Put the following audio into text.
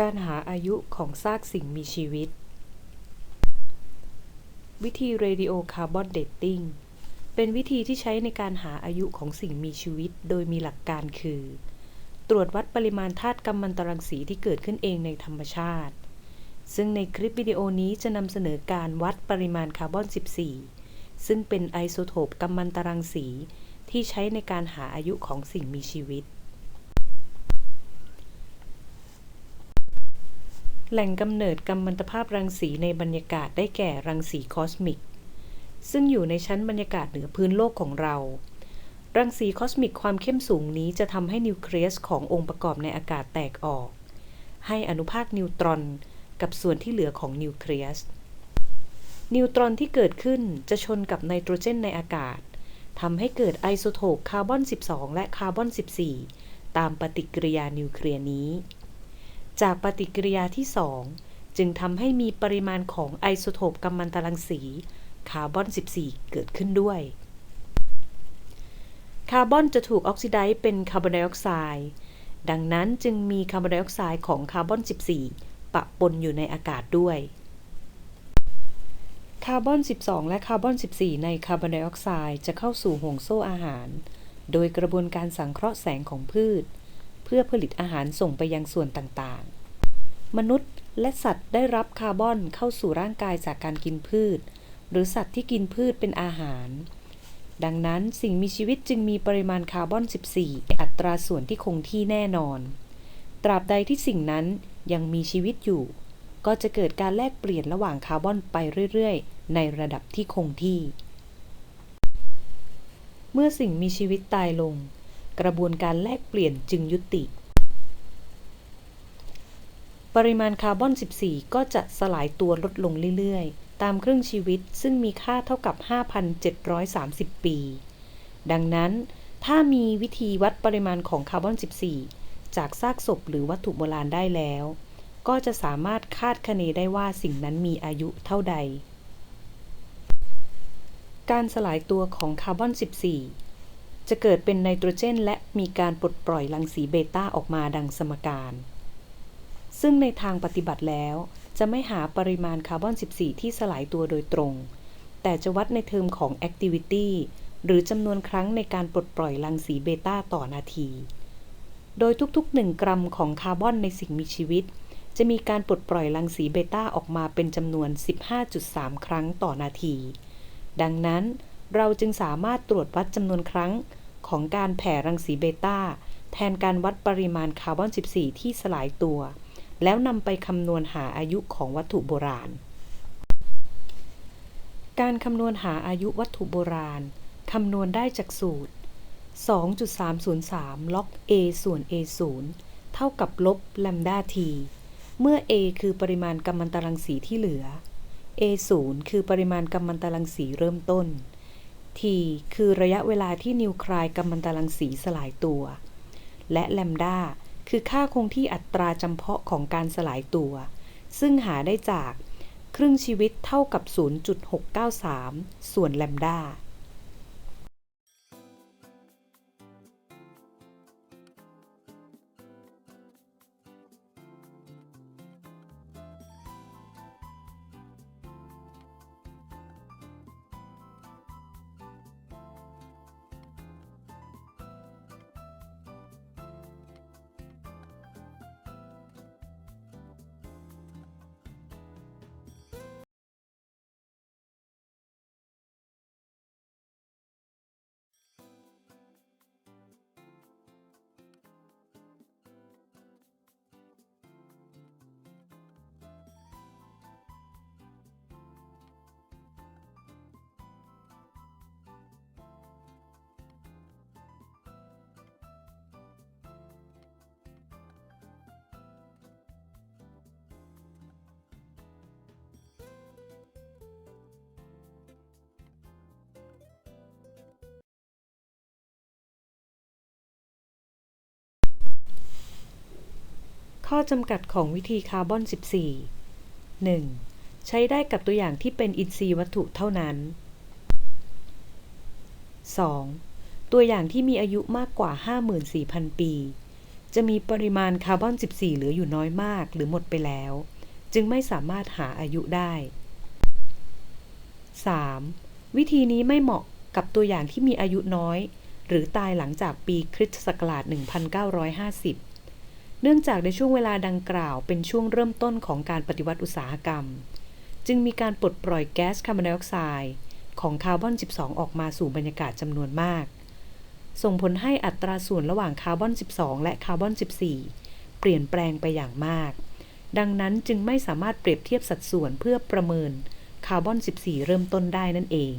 การหาอายุของซากสิ่งมีชีวิต วิธี Radio Carbon Dating เป็นวิธีที่ใช้ในการหาอายุของสิ่งมีชีวิต โดยมีหลักการคือ ตรวจวัดปริมาณธาตุกัมมันตรังสีที่เกิดขึ้นเองในธรรมชาติ ซึ่งในคลิปวิดีโอนี้จะนำเสนอการวัดปริมาณคาร์บอน 14 ซึ่งเป็นไอโซโทปกัมมันตรังสีที่ใช้ในการหาอายุของสิ่งมีชีวิต แหล่งกำเนิดกัมมันตภาพรังสีในบรรยากาศได้แก่รังสีคอสมิก ซึ่งอยู่ในชั้นบรรยากาศเหนือพื้นโลกของเรา รังสีคอสมิกความเข้มสูงนี้จะทำให้นิวเคลียสขององค์ประกอบในอากาศแตกออก ให้อนุภาคนิวตรอนกับส่วนที่เหลือของนิวเคลียส นิวตรอนที่เกิดขึ้นจะชนกับไนโตรเจนในอากาศทำให้เกิดไอโซโทปคาร์บอน 12 และคาร์บอน 14 ตามปฏิกิริยานิวเคลียร์นี้ จากปฏิกิริยาที่ 2 จึงทำให้มีปริมาณของไอโซโทปกัมมันตรังสีคาร์บอน 14 เกิดขึ้นด้วย คาร์บอนจะถูกออกซิไดซ์เป็นคาร์บอนไดออกไซด์ดังนั้นจึงมีคาร์บอนไดออกไซด์ของคาร์บอน 14 ปะปนอยู่ในอากาศด้วย คาร์บอน 12 และคาร์บอน 14 ในคาร์บอนไดออกไซด์จะเข้าสู่ห่วงโซ่อาหาร โดยกระบวนการสังเคราะห์แสงของพืช เพื่อผลิตอาหารส่งไปยังส่วนต่างๆ มนุษย์และสัตว์ได้รับคาร์บอนเข้าสู่ร่างกายจากการกินพืช หรือสัตว์ที่กินพืชเป็นอาหาร ดังนั้นสิ่งมีชีวิตจึงมีปริมาณคาร์บอน 14 อัตราส่วนที่คงที่แน่นอน ตราบใดที่สิ่งนั้นยังมีชีวิตอยู่ ก็จะเกิดการแลกเปลี่ยนระหว่างคาร์บอนไปเรื่อยๆ ในระดับที่คงที่ เมื่อสิ่งมีชีวิตตายลง กระบวนการแลกเปลี่ยนจึงยุติ ปริมาณคาร์บอน 14 ก็จะสลายตัวลดลงเรื่อยๆ ตามครึ่งชีวิตซึ่งมีค่าเท่ากับ 5,730 ปี ดังนั้น ถ้ามีวิธีวัดปริมาณของคาร์บอน 14 จากซากศพหรือวัตถุโบราณได้แล้ว ก็จะสามารถคาดคะเนได้ว่าสิ่งนั้นมีอายุเท่าใดการสลายตัวของคาร์บอน 14 จะเกิดเป็นไนโตรเจน และมีการปลดปล่อยรังสีเบต้าออกมาดังสมการ ซึ่งในทางปฏิบัติแล้ว จะไม่หาปริมาณคาร์บอน 14 ที่สลายตัวโดยตรง แต่จะวัดในเทอมของ activity หรือจำนวนครั้งในการปลดปล่อยรังสีเบต้าต่อนาที โดยทุกๆ 1 กรัมของคาร์บอนในสิ่งมีชีวิต จะมีการปลดปล่อยรังสีเบต้าออกมาเป็นจำนวน 15.3 ครั้งต่อนาที ดังนั้นเราจึงสามารถตรวจวัดจำนวนครั้ง ของการแผ่รังสีเบต้าแทนการวัดปริมาณคาร์บอน 14 ที่สลายตัว แล้วนำไปคำนวณหาอายุของวัตถุโบราณ การคำนวณหาอายุวัตถุโบราณคำนวณได้จากสูตร 2.303 ล็อก a ส่วน a 0เท่ากับลบแลมดา t เมื่อ a คือปริมาณกัมมันตรังสีที่เหลือ a 0คือปริมาณกัมมันตรังสีเริ่มต้น t คือระยะเวลาที่นิวคลายกัมมันตรังสีสลายตัว และแลมดาคือค่าคงที่อัตราจำเพาะของการสลายตัว ซึ่งหาได้จากครึ่งชีวิตเท่ากับ 0.693 ส่วนแลมดา ข้อจำกัดของวิธีคาร์บอน 14 1. ใช้ได้กับตัวอย่างที่เป็นอินทรีย์วัตถุเท่านั้น 2. ตัวอย่างที่มีอายุมากกว่า 54,000 ปี จะมีปริมาณคาร์บอน 14 เหลืออยู่น้อยมากหรือหมดไปแล้ว จึงไม่สามารถหาอายุได้ 3. วิธีนี้ไม่เหมาะกับตัวอย่างที่มีอายุน้อย หรือตายหลังจากปีคริสตศักราช 1950 เนื่องจากในช่วงเวลาดังกล่าวเป็นช่วงเริ่มต้นของการปฏิวัติอุตสาหกรรม จึงมีการปลดปล่อยแก๊สคาร์บอนไดออกไซด์ของคาร์บอน 12 ออกมาสู่บรรยากาศจำนวนมาก ส่งผลให้อัตราส่วนระหว่างคาร์บอน 12 และคาร์บอน 14 เปลี่ยนแปลงไปอย่างมาก ดังนั้นจึงไม่สามารถเปรียบเทียบสัดส่วนเพื่อประเมินคาร์บอน 14 เริ่มต้นได้นั่นเอง